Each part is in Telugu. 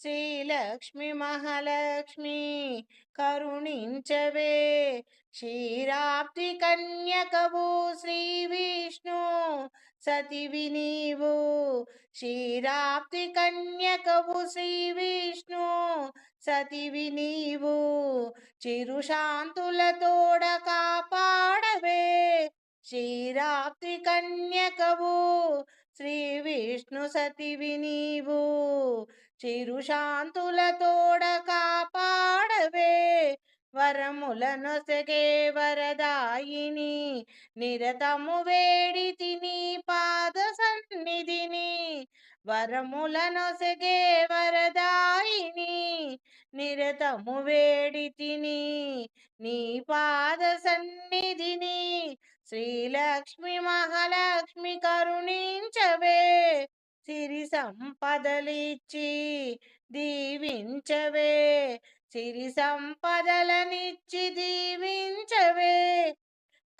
శ్రీలక్ష్మి మహాలక్ష్మి కరుణించవే. క్షీరాబ్ది కన్యకవు శ్రీ విష్ణు సతివి నీవు క్షీరాబ్ది కన్యకవు శ్రీ విష్ణు సతివి నీవు చిరుశాంతులతోడ కాపాడవే. శ్రీరాబ్ది కన్యకవు శ్రీ విష్ణు సతివి నీవు చిరుశాంతుల తోడ కాపాడవే. వరములను వరములనొసగే వరదాయిని నిరతము వేడి తిని పాద సన్నిధిని. వరములను వరములనొసగే వరదాయిని నిరతము వేడి తిని నీ పాద సన్నిధిని. శ్రీలక్ష్మి మహాలక్ష్మి కరుణించవే. సిరి సంపదలిచ్చి దీవించవే. సిరి సంపదలనిచ్చి దీవించవే.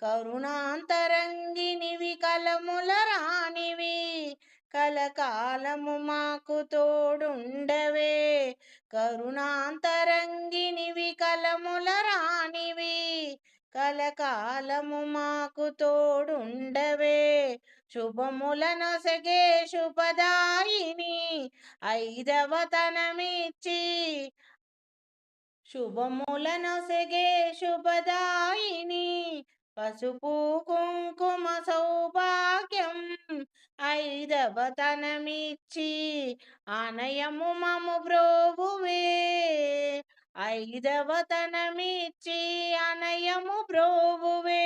కరుణాంతరంగినివి కలముల రానివి కలకాలము మాకు తోడుండవే. కరుణాంతరంగినివి కలముల రానివి కలకాలము మాకు తోడుండవే. శుభములనొసగే శుభదాయిని ఐదవతనమిచ్చి శుభములనొసగే శుభదాయిని పసుపు కుంకుమ సౌభాగ్యం ఐదవతనమిచ్చి ఆనయము మము బ్రోవువే ఐదవతనమిచ్చి అనయము బ్రోవువే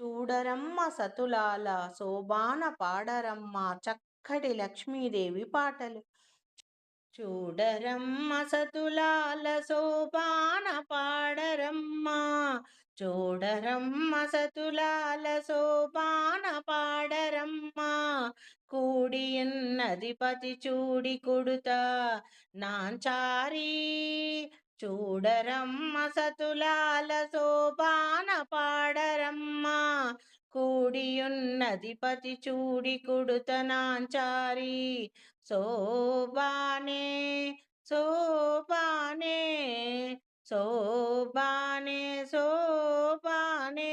చూడరమ్మ సతులాల శోభాన పాడరమ్మ చక్కటి లక్ష్మీదేవి పాటలు. చూడరమ్మ సతులాల శోభాన పాడరమ్మ చూడరమ్మ సతులాల శోభాన పాడరమ్మ కూడియున్నది పతి చూడి కొడుత నాంచారీ చూడరమ్మ సతులాల శోభాన పాడరమ్మ. కూడియున్నది పతి చూడి కుడుతనాంచారి. శోభానే శోభానే శోభానే శోభానే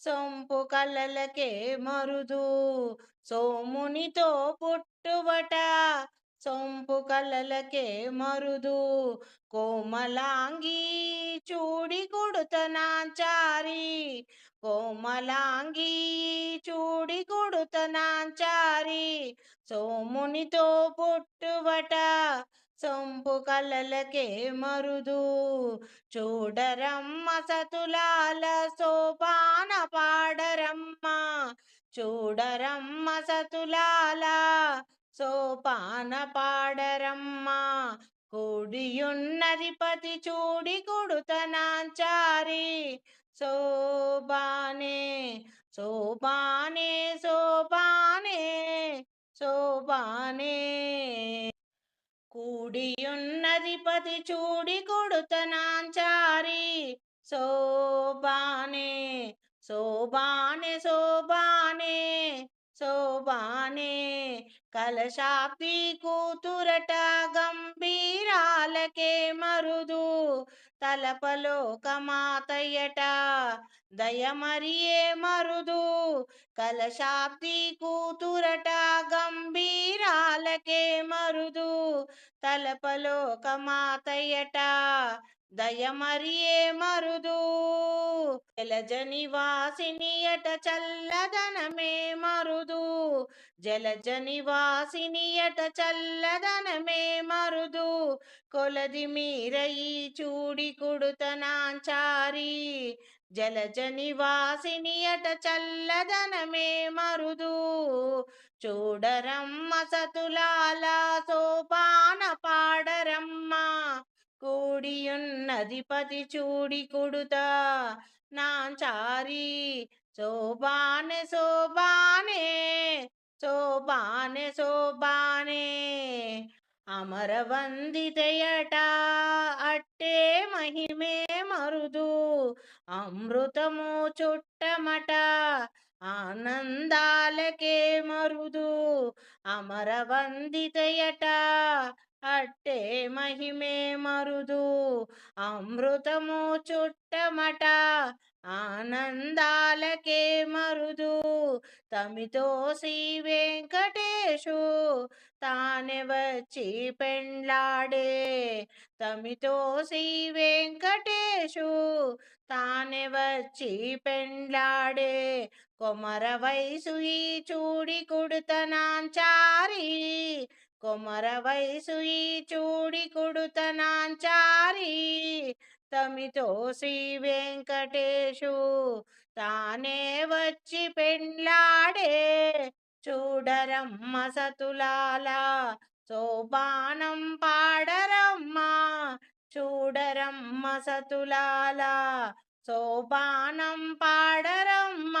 సొంపు కలలకే మరుదు. సోమునితో పుట్టువట సొంపు కలలకే మరుదు. కోమలాంగి చూడి కొడుతనాచారి కోమలాంగి చూడి కొడుతనాచారి సోమునితో పుట్టువట సొంపు కలలకే మరుదు. చూడరమ్మ సతులాల సోపాన పాడరమ్మ. చూడరమ్మ సతులాల సోపాన పాడరమ్మ. కూడియున్నది పతి చూడి కొడుతనాంచారి. శోభానే శోభానే శోభానే శోభానే కూడియున్నధిపతి చూడి కొడుతనాంచారి. సోబానే సోబానే సోబానే శోభానే కలశాప్తి కూతురట గంభీరాలకే మరుదు తలపలోకమాతయ్యట దయమరియే మరుదు కలశాబ్ది కూతురట గంభీరాలకే మరుదు తలపలోకమాతయ్యట దయమరియే మరుదు ఎలజనివాసినియట చల్లదనమే జలజ నివాసినియట చల్లదనమే మరుదు? కొలది మీరయి చూడి కుడుతనాంచారి జలజ నివాసినియట చల్లదనమే మరుదు? చూడరమ్మ సతులాల సోపాన పాడరమ్మ. కూడియున్నది పతి చూడి కుడుత నాంచారి. శోభానే శోభానే శోభానే శోభానే. అమరవందితయట అట్టే మహిమే మరుదు. అమృతము చుట్టమట ఆనందాలకే మరుదు. అమరవందితయట అట్టే మహిమే మరుదు. అమృతము చుట్టమట ఆనందాలకే మరుదు. తమితో శ్రీ వెంకటేశు తానే వచ్చి పెండ్లాడే. తమితో శ్రీ వెంకటేశు తానే వచ్చి పెండ్లాడే. కొమర వయసు ఈ చూడి కుడుతనాంచారి కొమర వయసు ఈ చూడి కుడుతనాంచారి తమితో శ్రీ వెంకటేశు తానే వచ్చి పెండ్లాడే చూడరమ్మ సతులాల సోపానం పాడరమ్మ చూడరమ్మ సతులాల సోపానం పాడరమ్మ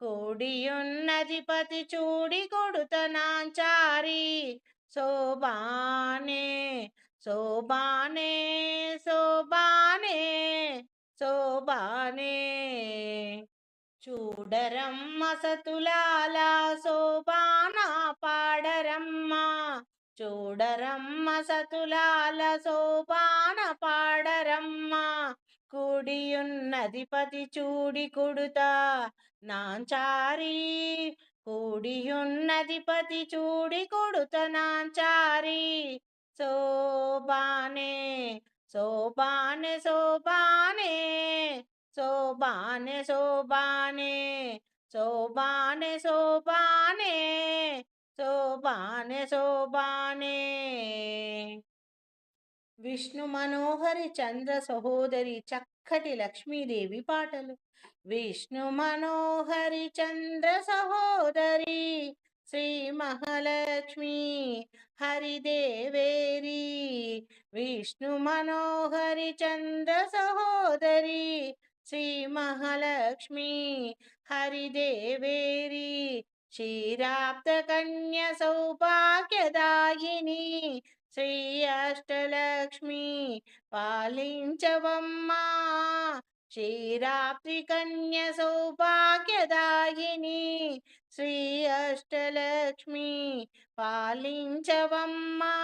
కూడియున్నది పతి చూడి కొడుతనాంచారి శోభానే శోభానే శోభానే శోభానే. చూడరమ్మ సతులాల శోభానా పాడరమ్మ. చూడరమ్మ సతులాల శోభాన పాడరమ్మ. కూడియున్నధిపతి చూడి కొడుతా నాంచారి. కూడియున్నధిపతి చూడి కొడుత నాంచారి. శోభానే శోభానే శోభానే శోభానే శోభానే శోభానే శోభానే శోభానే శోభానే విష్ణు మనోహరి చంద్ర సహోదరి చక్కటి లక్ష్మీదేవి పాటలు. విష్ణు మనోహరి చంద్ర సహోదరి श्रीमहालक्ष्मी हरिदेवेरी विष्णुमनोहरिचन्द्रसहोदरी श्रीमहालक्ष्मी हरिदेवेरी क्षीराब्धकन्यसौभाग्यदायिनी श्री अष्टलक्ष्मी पालिञ्चवम्मा క్షీరాప్తికన్యసౌభాగ్యదాయిని శ్రీ అష్టలక్ష్మి పాలించవమ్మా.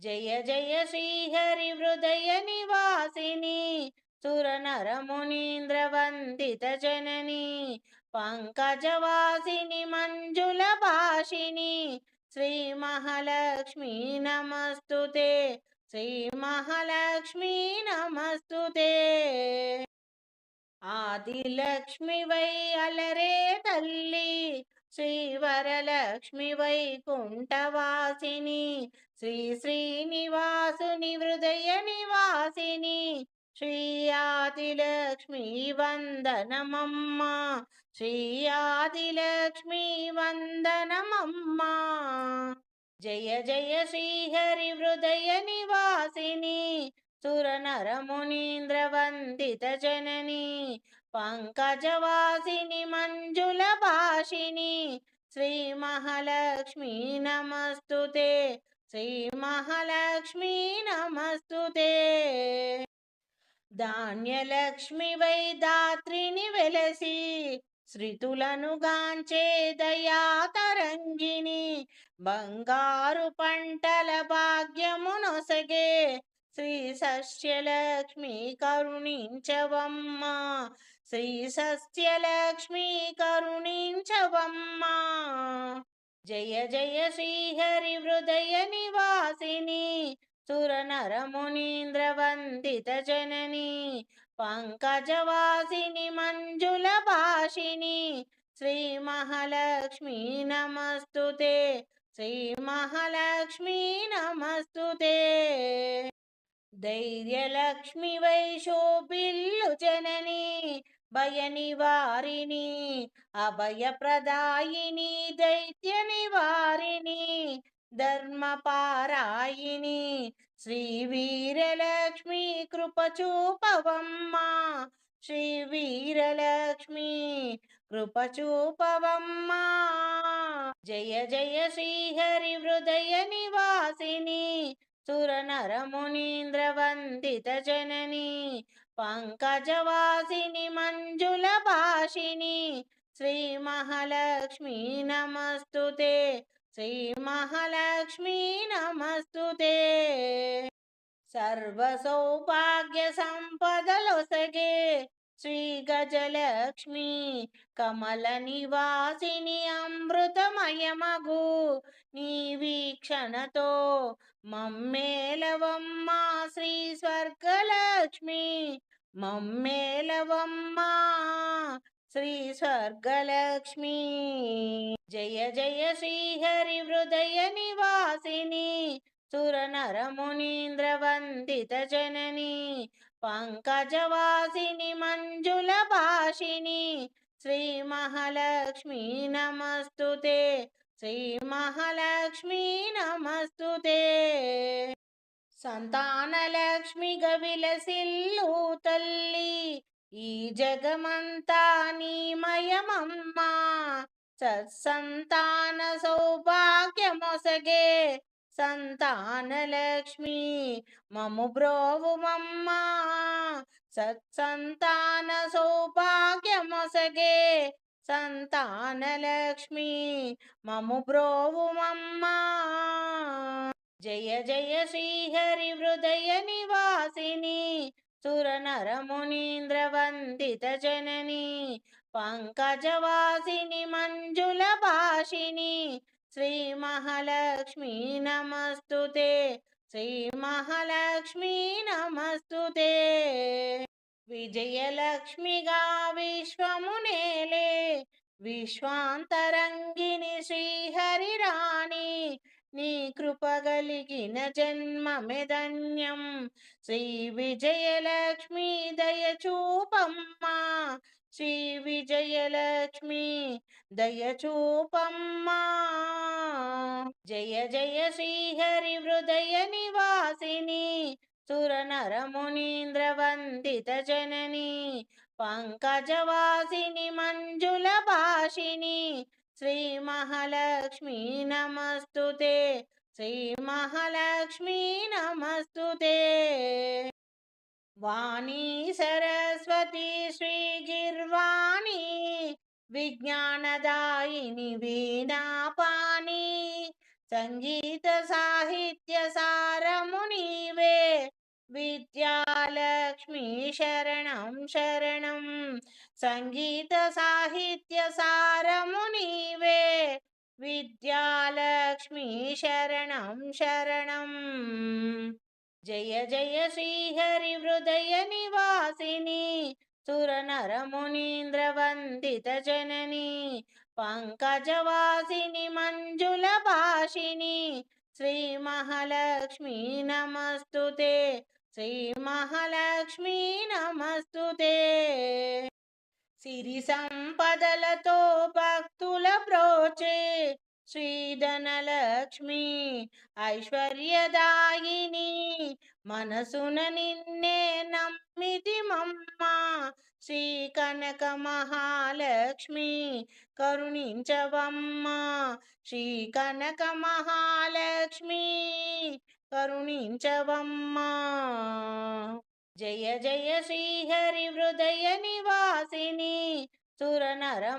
జయ జయ శ్రీహరి హృదయ నివాసిని సురనరమునీంద్రవందిత జనని పంకజవాసిని మంజుల భాషిని శ్రీ మహాలక్ష్మి నమస్తుతే. श्रीमहालक्ष्मी नमस्तु ते आदिलक्ष्मि वै अलरे तल्ली వై కుంఠవాసిని శ్రీ శ్రీనివాసుని హృదయ నివాసిని శ్రీ ఆదిలక్ష్మి వందనమమ్మ శ్రీ ఆదిలక్ష్మి వందనమమ్మా. జయ జయ శ్రీహరి హృదయ నివాసిని సురనరమునీంద్రవందిత జనని పంకజవాసిని మంజుల భాషిని శ్రీ మహాలక్ష్మీ నమస్తుతే శ్రీ మహాలక్ష్మీ నమస్తుతే. ధాన్యలక్ష్మి వై దాత్రిని వెలసి శ్రుతులను గాంచే దయా తరంగిణి బంగారు పంటల భాగ్యమునొసగే శ్రీ సస్యలక్ష్మి కరుణించవమ్మా శ్రీ సస్యలక్ష్మి కరుణించవమ్మా. జయ జయ శ్రీహరి హృదయ నివాసిని సురనర వందిత జనని పంకజవాసిని మంజుల భాషిని శ్రీ మహాలక్ష్మి నమస్తుతే శ్రీ మహాలక్ష్మి నమస్తుతే. ధైర్యలక్ష్మి వై శోభిల్లు జనని భయ నివారిణి అభయప్రదాయిని దైత్య నివారిణి ధర్మపారాయిని శ్రీ వీరలక్ష్మి కృపచూపవమ్మా శ్రీ వీరలక్ష్మి కృపచూపవమ్మా జయ జయ శ్రీహరి హృదయ నివాసిని సురనర మునీంద్ర వందిత జనని పంకజవాసిని మంజుల భాషిని శ్రీ మహాలక్ష్మి నమస్తుతే. శ్రీ మహాలక్ష్మి నమస్తుతే. సర్వ సౌభాగ్య సంపదలొసగే శ్రీ గజలక్ష్మి కమల నివాసిని అమృతమయమగు. నీ వీక్షణతో మమ్మేలవమ్మా శ్రీ స్వర్గలక్ష్మి. మమ్మేలవమ్మా శ్రీ స్వర్గలక్ష్మి. జయ జయ శ్రీహరి హృదయ నివాసిని సురనరమునీంద్రవందిత జనని పంకజవాసిని మంజుల భాషిని శ్రీ మహాలక్ష్మి నమస్తుతే శ్రీ మహాలక్ష్మి నమస్తుతే. సంతానలక్ష్మిగా విలసిల్లు తల్లి ఈ జగమంతా నీ సత్సంతాన సౌభాగ్యమొసగే సంతానలక్ష్మి మము బ్రోవుమమ్మా సత్సంతాన సౌభాగ్యమొసగే సంతానలక్ష్మి మము బ్రోవుమమ్మా జయ జయ శ్రీహరి హృదయ నివాసిని. సురనర వందిత జనని. పంకజవాసిని మంజుల భాషిని శ్రీ మహాలక్ష్మి నమస్తుతే శ్రీ మహాలక్ష్మి నమస్తుతే. విజయలక్ష్మిగా విశ్వమునేలే విశ్వాంతరంగిని శ్రీహరి రాణి నీ కృప కలిగిన జన్మమెధన్యం శ్రీ విజయలక్ష్మి దయచూపమ్మా శ్రీ విజయలక్ష్మి దయచూపమ్మా. జయ జయ శ్రీహరి హృదయ నివాసిని సురనర వందిత జనని పంకజవాసిని మంజుల భాషిని శ్రీ మహాలక్ష్మి నమస్తుతే శ్రీ మహాలక్ష్మి నమస్తుతే. వాణి సరస్వతి శ్రీ గిర్వాణి విజ్ఞానదాయిని వీణాపాణి సంగీత సాహిత్య సారము నీవే విద్యాలక్ష్మి శరణం శరణం సంగీత సాహిత్య సారము నీవే విద్యాలక్ష్మి శరణం శరణం. జయ జయ శ్రీహరి హృదయ నివాసిని సురనర మునీంద్ర వందిత జనని పంకజవాసిని మంజుల భాషిని శ్రీ మహాలక్ష్మి నమస్తుతే శ్రీ మహాలక్ష్మి నమస్తుతే. సిరి సంపదలతో భక్తుల ప్రోచే శ్రీధనలక్ష్మి ఐశ్వర్యదాయిని మనసున నిన్నే నమ్మిది మమ్మ. శ్రీ కనక మహాలక్ష్మి కరుణించవమ్మ. శ్రీ కనక మహాలక్ష్మి కరుణించవమ్మ. జయ జయ శ్రీహరి హృదయ నివాసిని సురనర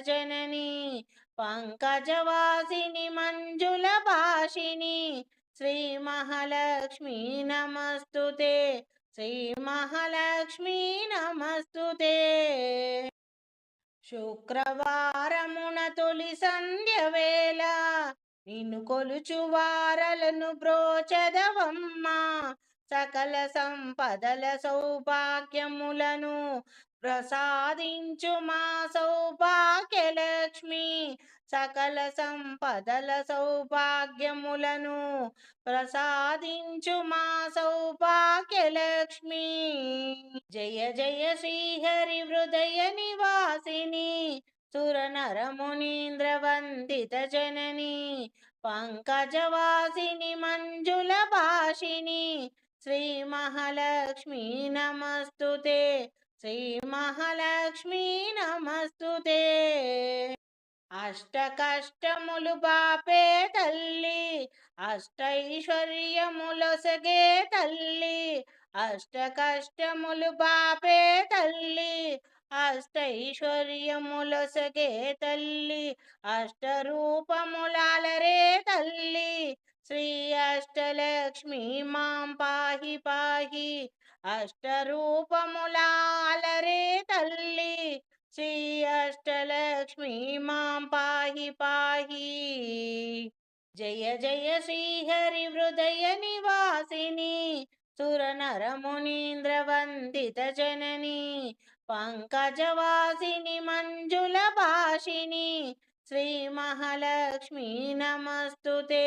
జనని. పంకజవాసిని మంజుల భాషిని శ్రీ మహాలక్ష్మీ నమస్తుతే శ్రీ మహాలక్ష్మీ నమస్తుతే. శుక్రవారమున తొలి సంధ్య వేళ నిన్ను కొలుచు వారలను బ్రోచదవమ్మా. సకల సంపదల సౌభాగ్యములను ప్రసాదించు మా సౌభాగ్యలక్ష్మి. సకల సంపదల సౌభాగ్యములను ప్రసాదించు మా సౌభాగ్యలక్ష్మి. జయ జయ శ్రీహరి హృదయ నివాసిని. సురనర వందిత జనని. పంకజవాసిని మంజుల భాషిని శ్రీ మహాలక్ష్మి నమస్తుతే. శ్రీ మహాలక్ష్మీ నమస్తుతే. అష్ట కష్టములు బాపే తల్లి అష్టైశ్వర్యములొసగే తల్లి అష్ట కష్టములు బాపే తల్లి అష్టైశ్వర్యములొసగే తల్లి అష్టరూపములాలరే తల్లి శ్రీ అష్టలక్ష్మి మాం పాహి పాహి అష్టరూపములాలరే అష్టలక్ష్మి మాం పాహి పాహి. జయ జయ శ్రీహరి హృదయ నివాసిని సురనర మునీంద్ర వందిత జనని పంకజవాసిని మంజుల భాషిని శ్రీ మహాలక్ష్మీ నమస్తుతే.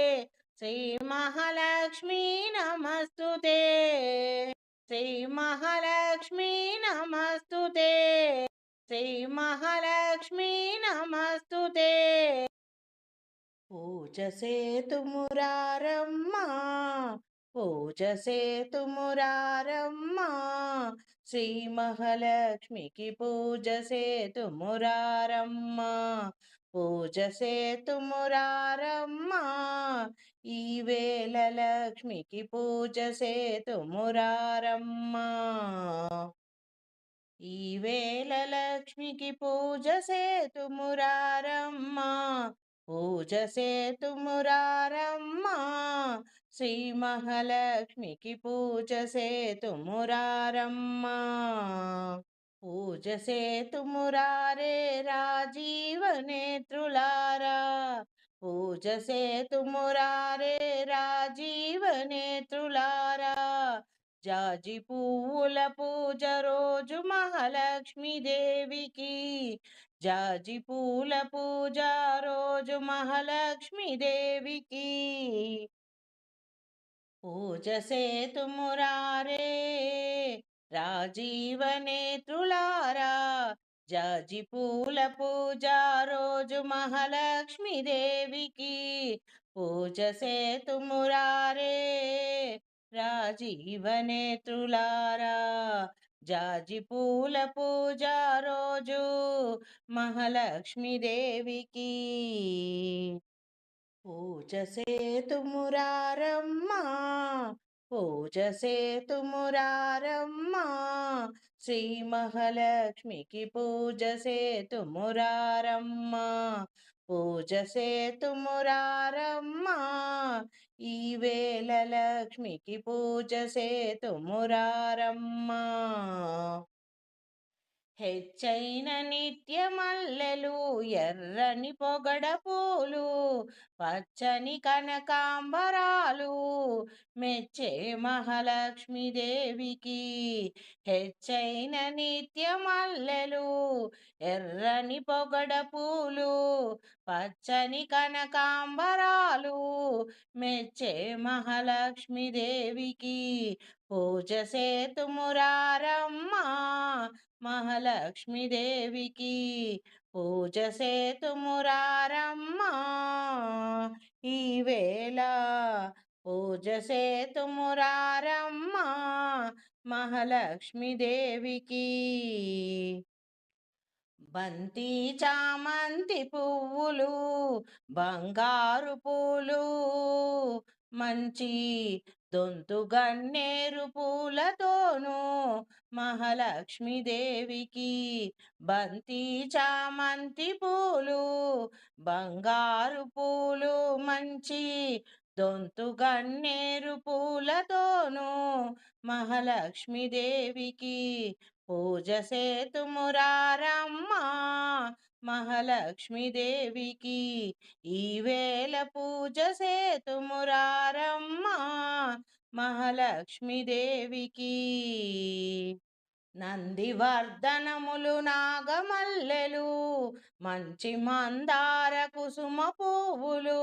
శ్రీ మహాలక్ష్మీ నమస్తుతే. శ్రీ మహాలక్ష్మీ శ్రీ పూజ సేతుమురారమ్మా పూజ సేతుమురారమ్మా శ్రీ మహాలక్ష్మికి పూజ సేతుమురారమ్మా పూజ సేతుమురారమ్మా ఈ వేళ లక్ష్మికి పూజ సేతుమురారమ్మా ఈ వేళ లక్ష్మికి పూజ సేతుమురారమ్మా పూజ సేతుమురారమ్మా శ్రీ మహాలక్ష్మికి పూజ సేతుమురారమ్మా పూజ సేతుమురారే రాజీవ నేత్రులారా. పూజ సేతుమురారే రాజీవ నేత్రులారా. జాజి పువ్వుల పూజ రోజు మహాలక్ష్మి దేవికి జాజి పూల పూజ రోజు మహాలక్ష్మి దేవికి పూజ సేతుమురారే రాజీవ నేత్రులారా జాజి పూల పూజ రోజు మహాలక్ష్మి దేవికి పూజ సేతుమురారే రాజీవ నేత్రులారా జాజి పూల పూజ రోజు మహాలక్ష్మి దేవికి పూజ సేతుమురారమ్మా పూజ సేతుమురారమ్మా శ్రీ మహాలక్ష్మికి పూజ సేతుమురారమ్మా పూజ సేతుమురారమ్మా ఈ వేళ లక్ష్మికి పూజ సేతుమురారమ్మా హెచ్చైన నిత్య మల్లెలు ఎర్రని పొగడ పూలు పచ్చని కనకాంబరాలు మెచ్చే మహాలక్ష్మి దేవికి హెచ్చైన నిత్య మల్లెలు ఎర్రని పొగడ పూలు పచ్చని కనకాంబరాలు మెచ్చే మహాలక్ష్మి దేవికి పూజ సేతుమురారమ్మా మహాలక్ష్మీదేవికి పూజ సేతుమురారమ్మ. ఈవేళ పూజ సేతుమురారమ్మ మహాలక్ష్మీదేవికి. బంతి చామంతి పువ్వులు బంగారు పూలు మంచి దొంతు గన్నేరు పూలతోనూ మహాలక్ష్మీదేవికి బంతి చామంతి పూలు బంగారు పూలు మంచి దొంతు గన్నేరు పూలతోనూ మహాలక్ష్మీదేవికి పూజ సేతుమురారమ్మ మహాలక్ష్మీదేవికి ఈవేళ పూజ సేతుమురారమ్మ మహాలక్ష్మీదేవికి నందివర్ధనములు నాగమల్లెలు మంచి మందార కుసుమ పువ్వులు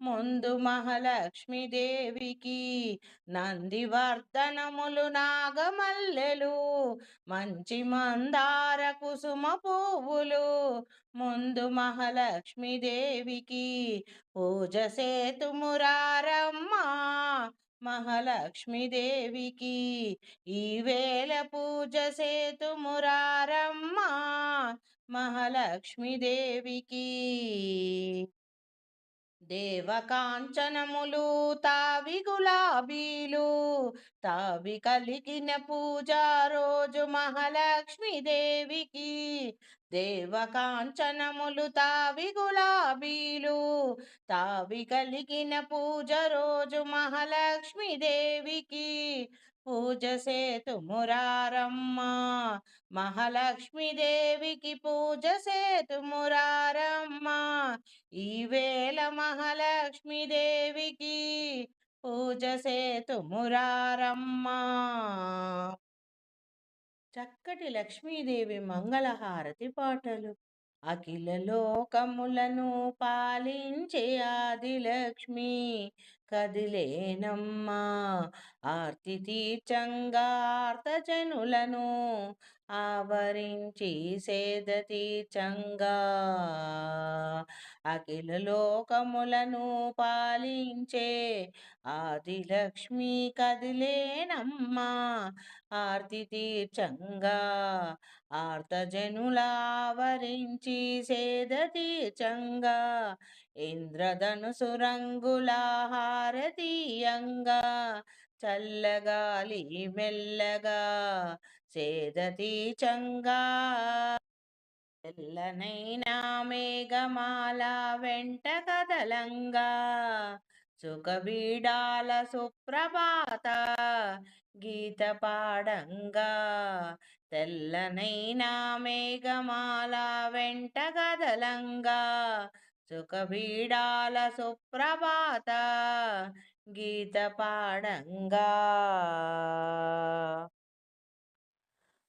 ముందు మహాలక్ష్మీదేవికి నందివర్ధనములు నాగమల్లెలు మంచి మందార కుసుమ పువ్వులు ముందు మహాలక్ష్మీదేవికి పూజ సేతుమురారమ్మ మహాలక్ష్మీదేవికి ఈవేళ పూజ సేతుమురారమ్మ మహాలక్ష్మీదేవికి దేవకాంచనములు తావి గులాబీలు తావి కలిగిన పూజ రోజు మహాలక్ష్మీదేవికి దేవకాంచనములు తావి గులాబీలు తావి కలిగిన పూజ రోజు మహాలక్ష్మీదేవికి పూజ సేతు మురారమ్మ మహాలక్ష్మీదేవికి పూజ సేతు మురారమ్మ. ఈవేళ మహాలక్ష్మీదేవికి పూజ సేతు మురారమ్మ. చక్కటి లక్ష్మీదేవి మంగళహారతి పాటలు. అఖిల లోకములను పాలించే ఆదిలక్ష్మి. కదిలేనమ్మా. ఆర్తి తీర్చంగా ఆర్తజనులను ఆవరించి సేద తీర్చంగా అఖిల లోకములను పాలించే ఆదిలక్ష్మి కదిలేనమ్మా. ఆర్తి తీర్చంగా ఆర్తజనులావరించి సేద తీర్చంగా ఇంద్రధనుసు రంగుల హారతీయంగా చల్లగాలి మెల్లగా సేద తీర్చంగా తెల్లనైనా మేఘమాల వెంట కదలంగా సుఖబీడాల సుప్రభాత గీత పాడంగా తెల్లనైనా మేఘమాల వెంట కదలంగా సుఖబీడాల సుప్రభాత గీత పాడంగా.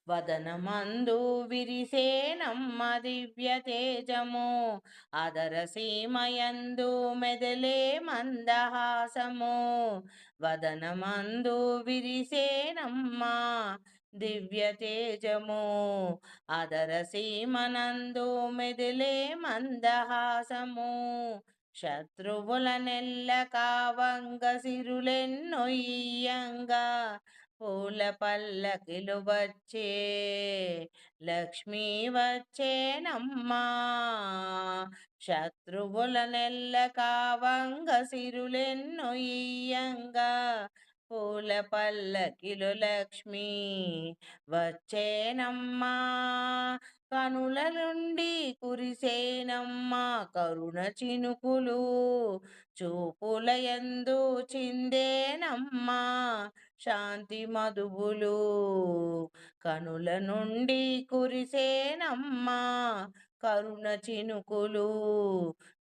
వదనమందు విరిసేనమ్మ దివ్య తేజము అదర సీమయందు మెదలే మందహాసము. వదనమందు విరిసేనమ్మ దివ్య తేజము అదర సీమనందు మెదిలే మందహాసము శత్రువుల నెల్ల కావంగ సిరులెన్నొయ్యంగా పూల పల్లకిలు వచ్చే లక్ష్మీ వచ్చేనమ్మా శత్రువుల నెల్ల కావంగ సిరులెన్నొయ్యంగా పూల పల్లకిలు లక్ష్మి వచ్చేనమ్మా. కనుల నుండి కురిసేనమ్మా కరుణ చినుకులు చూపుల ఎందు చిందేనమ్మా శాంతి మధువులు కనుల నుండి కురిసేనమ్మా కరుణ చినుకులు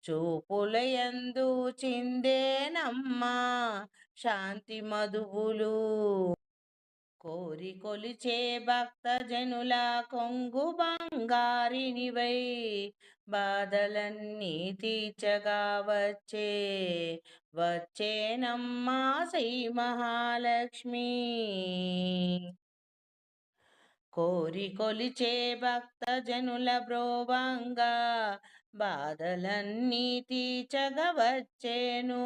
చూపుల ఎందు చిందేనమ్మా. శాంతి మధువులు కోరి కొలిచే భక్త జనుల కొంగు బంగారినివై బాధలన్నీ తీర్చగా వచ్చే వచ్చేనమ్మా శ్రీ మహాలక్ష్మి. కోరి కొలిచే భక్త జనుల బ్రోవంగా బాధలన్నీ తీర్చగా వచ్చేను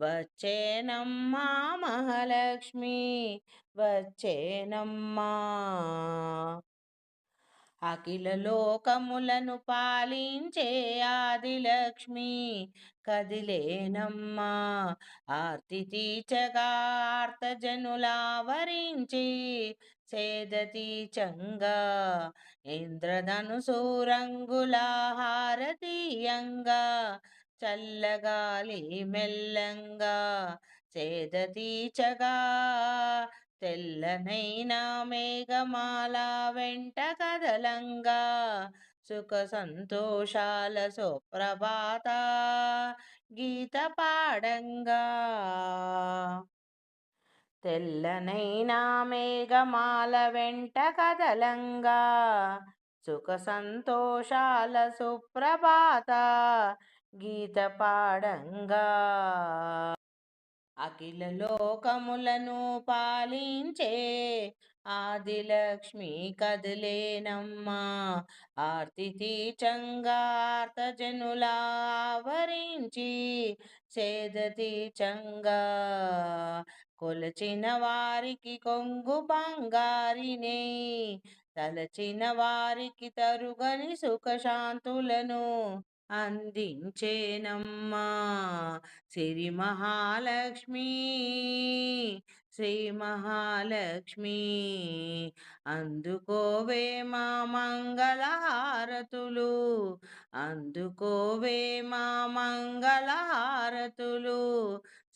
వచ్చేనమ్మా మహాలక్ష్మి వచ్చేనమ్మా. అఖిల లోకములను పాలించే ఆదిలక్ష్మి కదిలేనమ్మా. ఆర్తి తీచగా ఆర్తజనులావరించి సేదతి చంగా ఇంద్రధనుసు రంగుల హారతీయంగా చల్లగాలి మెల్లంగా సేద తీచగా తెల్లనైన మేఘమాల వెంట కదలంగా సుఖ సంతోషాల సుప్రభాత గీత పాడంగా. తెల్లనైనా మేఘమాల వెంట కదలంగా సుఖ సంతోషాల సుప్రభాత గీత పాడంగా. అఖిల లోకములను పాలించే ఆదిలక్ష్మి కదిలేనమ్మా. ఆర్తి తీర్చంగా జనులా ఆవరించి చేద తీర్చంగా కొలచిన వారికి కొంగు బంగారినే తలచిన వారికి తరుగని సుఖశాంతులను అందించేనమ్మా. సిరి మహాలక్ష్మి శ్రీ మహాలక్ష్మి. అందుకోవే మా మంగళహారతులు అందుకోవే మా మంగళహారతులు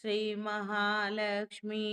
శ్రీ మహాలక్ష్మి.